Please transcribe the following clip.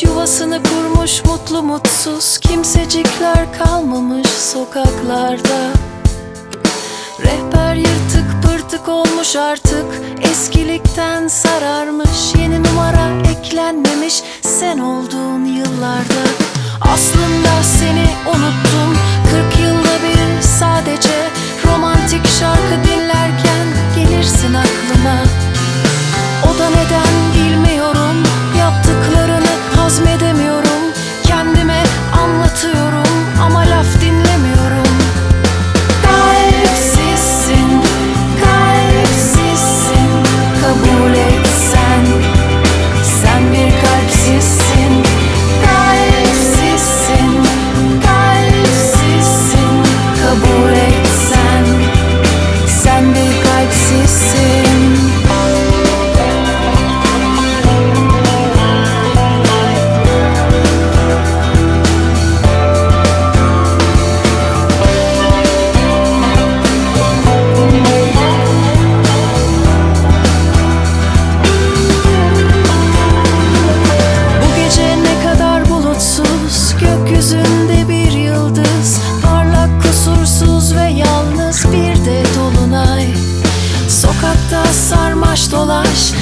Yuvasını kurmuş mutlu mutsuz. Kimsecikler kalmamış sokaklarda. Rehber yırtık pırtık olmuş artık. Eskilikten sararmış Yeni numara eklenmemiş Sen olduğun yıllarda. Aslında seni unuttum. 40 yılda bir sadece sarmaş dolaş